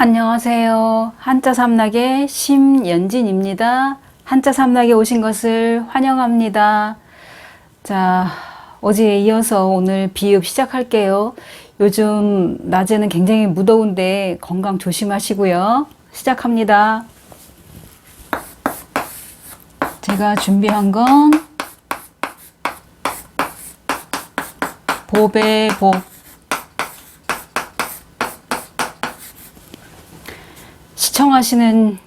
안녕하세요. 한자 삼락의 심연진입니다. 한자 삼락에 오신 것을 환영합니다. 자, 어제에 이어서 오늘 비읍 시작할게요. 요즘 낮에는 굉장히 무더운데 건강 조심하시고요. 시작합니다. 제가 준비한 건 보배 복 시청하시는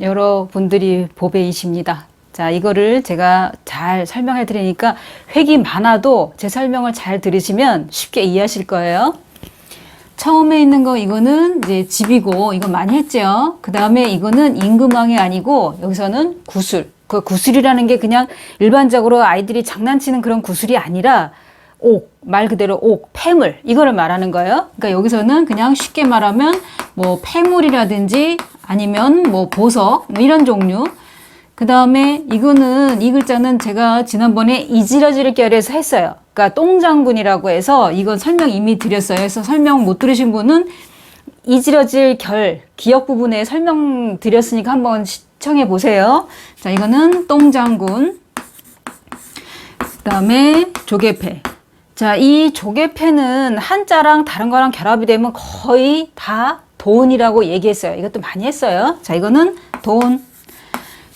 여러분들이 보배이십니다. 자, 이거를 제가 잘 설명해 드리니까 획이 많아도 제 설명을 잘 들으시면 쉽게 이해하실 거예요. 처음에 있는 거 이거는 이제 집이고 이거 많이 했죠. 그 다음에 이거는 임금왕이 아니고 여기서는 구슬. 그 구슬이라는 게 그냥 일반적으로 아이들이 장난치는 그런 구슬이 아니라 옥, 말 그대로 옥, 폐물, 이거를 말하는 거예요. 그러니까 여기서는 그냥 쉽게 말하면 뭐 폐물이라든지 아니면 뭐 보석, 뭐 이런 종류. 그 다음에 이거는, 이 글자는 제가 지난번에 이지러지를 결해서 했어요. 그러니까 똥장군이라고 해서 이건 설명 이미 드렸어요. 그래서 설명 못 들으신 분은 이지러질 결, 기억 부분에 설명 드렸으니까 한번 시청해 보세요. 자, 이거는 똥장군. 그 다음에 조개패. 자, 이 조개패는 한자랑 다른 거랑 결합이 되면 거의 다 돈이라고 얘기했어요. 이것도 많이 했어요. 자, 이거는 돈.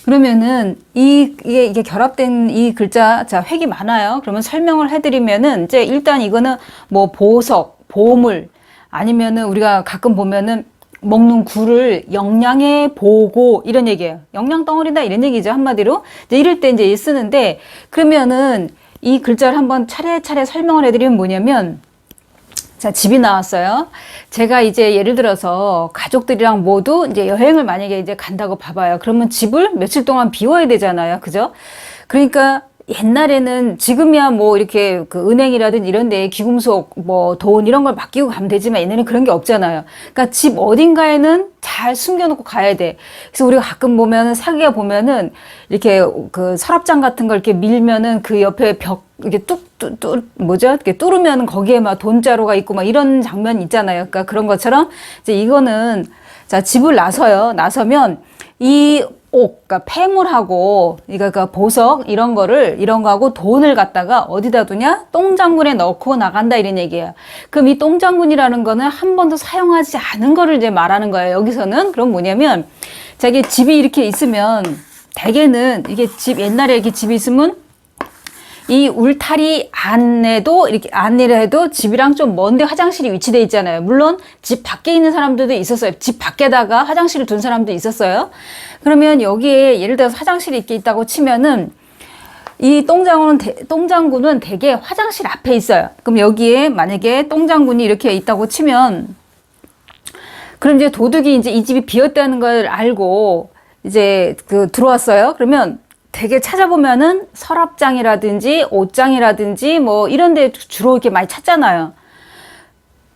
그러면은 이 이게, 이게 결합된 이 글자 자 획이 많아요. 그러면 설명을 해드리면은 이제 일단 이거는 뭐 보석, 보물 아니면은 우리가 가끔 보면은 먹는 굴을 영양에 보고 이런 얘기예요. 영양 덩어리다 이런 얘기죠 한마디로. 이제 이럴 때 이제 쓰는데 그러면은 이 글자를 한번 차례차례 설명을 해드리면 뭐냐면 자, 집이 나왔어요. 제가 이제 예를 들어서 가족들이랑 모두 이제 여행을 만약에 이제 간다고 봐봐요. 그러면 집을 며칠 동안 비워야 되잖아요. 그죠? 그러니까 옛날에는 지금이야 뭐 이렇게 그 은행이라든 이런 데에 귀금속 뭐 돈 이런 걸 맡기고 가면 되지만 옛날에는 그런 게 없잖아요. 그러니까 집 어딘가에는 잘 숨겨놓고 가야 돼. 그래서 우리가 가끔 보면은 사기가 보면은 이렇게 그 서랍장 같은 걸 이렇게 밀면은 그 옆에 벽 이렇게 뚝뚝뚝 뭐죠? 이렇게 뚫으면 거기에 막 돈자루가 있고 막 이런 장면 있잖아요. 그러니까 그런 것처럼 이제 이거는 자 집을 나서요. 나서면 이 옥, 그러니까 폐물하고, 그러니까 보석 이런 거를 이런 거하고 돈을 갖다가 어디다 두냐? 똥장군에 넣고 나간다 이런 얘기예요. 그럼 이 똥장군이라는 거는 한 번도 사용하지 않은 거를 이제 말하는 거예요. 여기서는 그럼 뭐냐면 자기 집이 이렇게 있으면 대개는 이게 집 옛날에 이렇게 집이 있으면 이 울타리 안에도 이렇게 안내를 해도 집이랑 좀 먼데 화장실이 위치돼 있잖아요. 물론 집 밖에 있는 사람들도 있었어요. 집 밖에다가 화장실을 둔 사람도 있었어요. 그러면 여기에 예를 들어서 화장실이 이렇게 있다고 치면은 이 똥장군은 대, 똥장군은 대개 화장실 앞에 있어요. 그럼 여기에 만약에 똥장군이 이렇게 있다고 치면 그럼 이제 도둑이 이제 이 집이 비었다는 걸 알고 이제 그 들어왔어요. 그러면 되게 찾아보면은 서랍장이라든지 옷장이라든지 뭐 이런 데 주로 이렇게 많이 찾잖아요.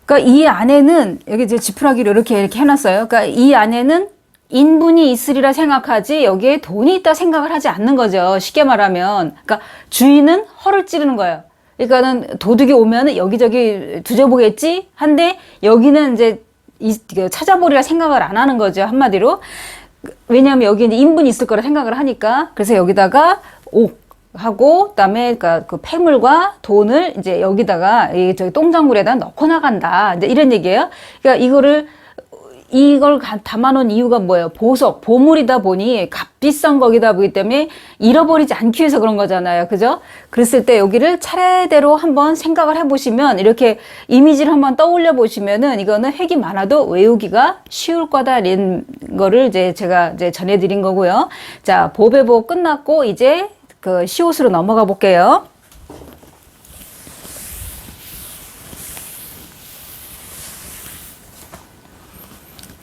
그러니까 이 안에는 여기 이제 지푸라기로 이렇게 이렇게 해놨어요. 그러니까 이 안에는 인분이 있으리라 생각하지 여기에 돈이 있다 생각을 하지 않는 거죠. 쉽게 말하면. 그러니까 주인은 허를 찌르는 거예요. 그러니까는 도둑이 오면은 여기저기 두져보겠지? 한데 여기는 이제 이, 찾아보리라 생각을 안 하는 거죠. 한마디로. 왜냐하면 여기 이제 인분이 있을 거라 생각을 하니까 그래서 여기다가 옥 하고 그다음에 그러니까 그 폐물과 돈을 이제 여기다가 이 저기 똥장굴에다 넣고 나간다 이제 이런 얘기예요. 그러니까 이거를 이걸 담아놓은 이유가 뭐예요? 보석, 보물이다 보니 값비싼 거기다 보기 때문에 잃어버리지 않기 위해서 그런 거잖아요. 그죠? 그랬을 때 여기를 차례대로 한번 생각을 해보시면 이렇게 이미지를 한번 떠올려 보시면은 이거는 핵이 많아도 외우기가 쉬울 거다 이런 거를 이제 제가 이제 전해드린 거고요. 자, 보배보 끝났고 이제 그 시옷으로 넘어가 볼게요.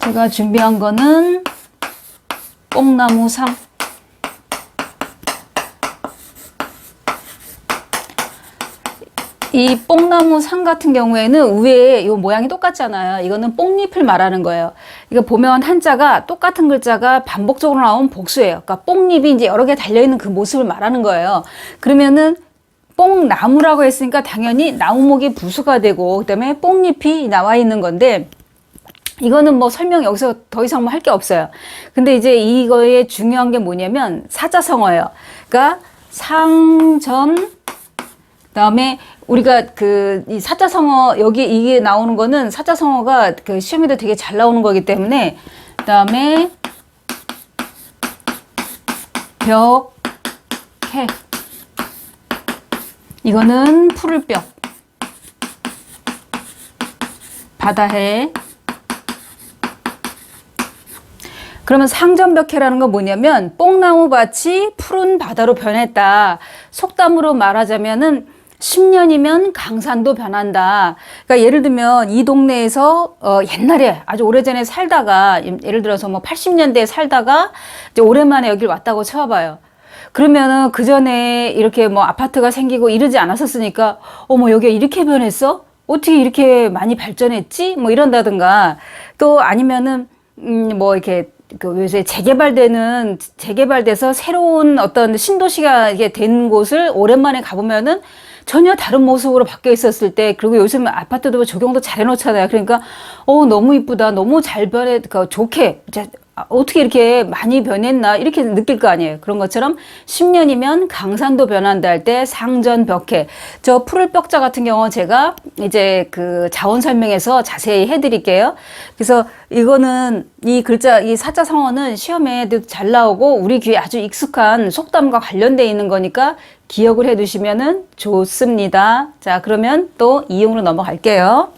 제가 준비한 거는 뽕나무 상. 이 뽕나무 상 같은 경우에는 위에 이 모양이 똑같잖아요. 이거는 뽕잎을 말하는 거예요. 이거 보면 한자가 똑같은 글자가 반복적으로 나온 복수예요. 그러니까 뽕잎이 이제 여러 개 달려 있는 그 모습을 말하는 거예요. 그러면은 뽕나무라고 했으니까 당연히 나무목이 부수가 되고, 그 다음에 뽕잎이 나와 있는 건데, 이거는 뭐 설명 여기서 더 이상 뭐 할 게 없어요. 근데 이제 이거의 중요한 게 뭐냐면 사자성어예요. 그러니까 상전 그다음에 우리가 그 이 사자성어 여기 이게 나오는 거는 사자성어가 그 시험에도 되게 잘 나오는 거기 때문에 그다음에 벽해 이거는 푸를 벽 바다해 그러면 상전벽해라는 건 뭐냐면 뽕나무 밭이 푸른 바다로 변했다. 속담으로 말하자면은 10년이면 강산도 변한다. 그러니까 예를 들면 이 동네에서 어 옛날에 아주 오래전에 살다가 예를 들어서 뭐 80년대에 살다가 이제 오랜만에 여길 왔다고 쳐봐요. 그러면은 그 전에 이렇게 뭐 아파트가 생기고 이러지 않았었으니까 어머 여기가 이렇게 변했어? 어떻게 이렇게 많이 발전했지? 뭐 이런다든가 또 아니면은 음 뭐 이렇게 그 요새 재개발되는 재개발돼서 새로운 어떤 신도시가 이게 된 곳을 오랜만에 가보면은 전혀 다른 모습으로 바뀌어 있었을 때 그리고 요즘 아파트도 뭐 조경도 잘 해놓잖아요. 그러니까 어 너무 이쁘다, 너무 잘 변해, 그 좋게 아, 어떻게 이렇게 많이 변했나 이렇게 느낄 거 아니에요. 그런 것처럼 10년이면 강산도 변한다 할 때 상전 벽해. 저 푸를 벽자 같은 경우 제가 이제 그 자원 설명에서 자세히 해드릴게요. 그래서 이거는 이 글자 이 사자 성어는 시험에도 잘 나오고 우리 귀에 아주 익숙한 속담과 관련돼 있는 거니까 기억을 해 두시면은 좋습니다. 자 그러면 또 이용으로 넘어갈게요.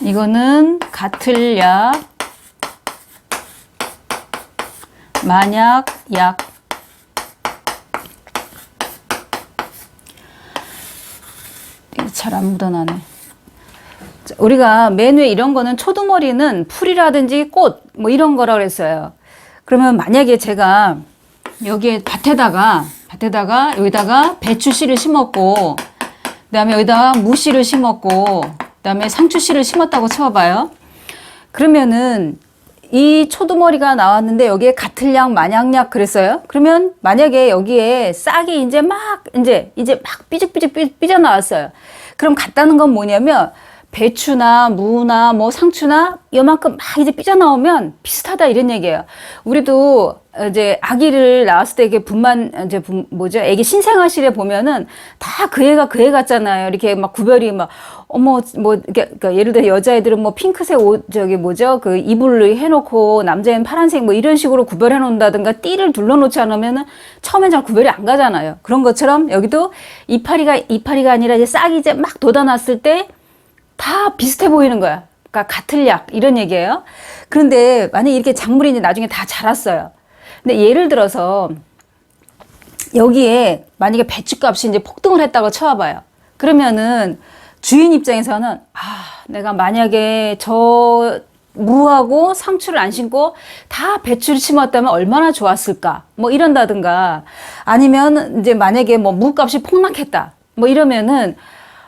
이거는 같을 약, 만약 약. 잘 안 묻어나네. 자, 우리가 맨 위에 이런 거는 초두머리는 풀이라든지 꽃 뭐 이런 거라 그랬어요. 그러면 만약에 제가 여기에 밭에다가 밭에다가 여기다가 배추 씨를 심었고 그다음에 여기다가 무 씨를 심었고 그다음에 상추 씨를 심었다고 쳐봐요. 그러면은 이 초두머리가 나왔는데 여기에 같을약 만약약 그랬어요. 그러면 만약에 여기에 싹이 이제 막 이제 이제 막 삐죽삐죽 삐- 삐져 나왔어요. 그럼 같다는 건 뭐냐면 배추나 무나 뭐 상추나 요만큼 막 이제 삐져나오면 비슷하다 이런 얘기예요. 우리도 이제 아기를 낳았을 때 이게 분만 이제 분, 뭐죠? 애기 신생아실에 보면은 다 그 애가 그 애 같잖아요. 이렇게 막 구별이 막 어머 뭐 그러니까 예를 들어 여자애들은 뭐 핑크색 옷 저기 뭐죠? 그 이불을 해놓고 남자애는 파란색 뭐 이런 식으로 구별해 놓는다든가 띠를 둘러놓지 않으면은 처음엔 잘 구별이 안 가잖아요. 그런 것처럼 여기도 이파리가 이파리가 아니라 이제 싹이 이제 막 돋아났을 때 다 비슷해 보이는 거야. 그러니까 같을 약 이런 얘기예요. 그런데 만약에 이렇게 작물이 이제 나중에 다 자랐어요. 근데 예를 들어서 여기에 만약에 배추값이 이제 폭등을 했다고 쳐봐요. 그러면은 주인 입장에서는 아, 내가 만약에 저 무하고 상추를 안 심고 다 배추를 심었다면 얼마나 좋았을까? 뭐 이런다든가 아니면 이제 만약에 뭐 무값이 폭락했다. 뭐 이러면은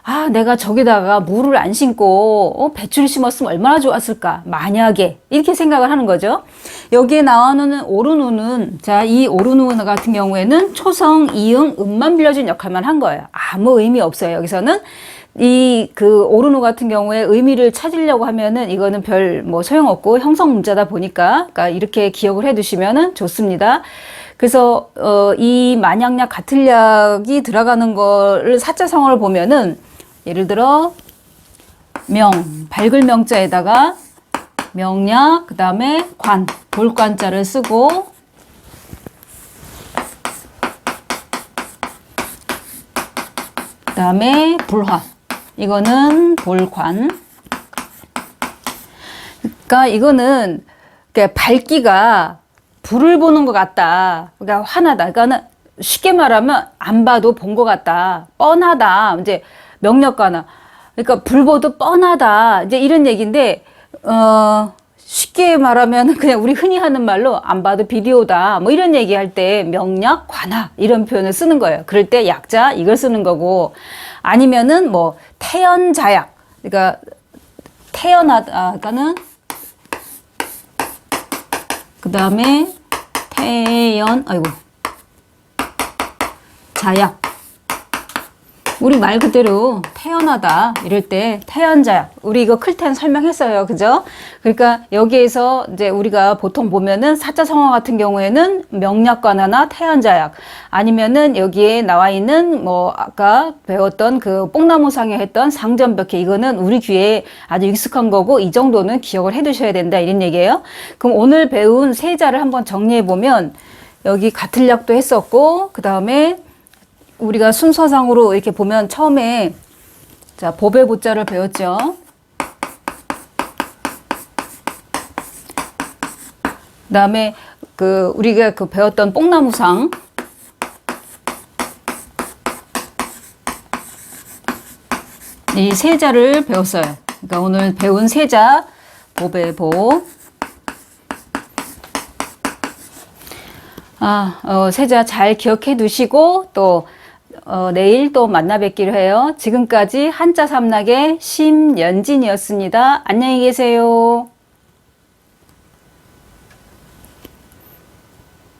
아, 내가 저기다가 무를 안 심고 어, 배추를 심었으면 얼마나 좋았을까? 만약에 이렇게 생각을 하는 거죠. 여기에 나오는 오르누는 자, 이 오르누 같은 경우에는 초성, 이응, 음만 빌려준 역할만 한 거예요. 아무 의미 없어요. 여기서는 이그 오르누 같은 경우에 의미를 찾으려고 하면은 이거는 별 뭐 소용없고 형성 문자다 보니까 그러니까 이렇게 기억을 해 두시면은 좋습니다. 그래서 어, 이 만약약 같은 약이 들어가는 거를 사자성어를 보면은 예를 들어 명 밝을 명자에다가 명약 그 다음에 관 볼관자를 쓰고 그 다음에 불화 이거는 볼관 그러니까 이거는 그러니까 밝기가 불을 보는 것 같다. 그러니까 환하다. 그러니까는 쉽게 말하면 안 봐도 본 것 같다. 뻔하다. 이제 명력가나. 그러니까 불 보도 뻔하다. 이제 이런 얘기인데 어 쉽게 말하면 그냥 우리 흔히 하는 말로 안 봐도 비디오다. 뭐 이런 얘기할 때 명약, 관하 이런 표현을 쓰는 거예요. 그럴 때 약자 이걸 쓰는 거고 아니면은 뭐 태연자약. 그러니까 태어나다가는 그 다음에 태연, 아이고. 자약. 우리 말 그대로 태어나다 이럴 때 태연자약 우리 이거 클텐 설명했어요. 그죠? 그러니까 여기에서 이제 우리가 보통 보면은 사자성어 같은 경우에는 명약관하나 태연자약. 아니면은 여기에 나와 있는 뭐 아까 배웠던 그 뽕나무상에 했던 상전벽해. 이거는 우리 귀에 아주 익숙한 거고 이 정도는 기억을 해 두셔야 된다. 이런 얘기예요. 그럼 오늘 배운 세자를 한번 정리해 보면 여기 가틀약도 했었고 그 다음에 우리가 순서상으로 이렇게 보면 처음에 자 보배 보자를 배웠죠. 그 다음에 그 우리가 그 배웠던 뽕나무상 이 세자를 배웠어요. 그러니까 오늘 배운 세자 보배보 아, 어, 세자 잘 기억해 두시고 또 어, 내일 또 만나 뵙기로 해요. 지금까지 한자 삼락의 심연진이었습니다. 안녕히 계세요.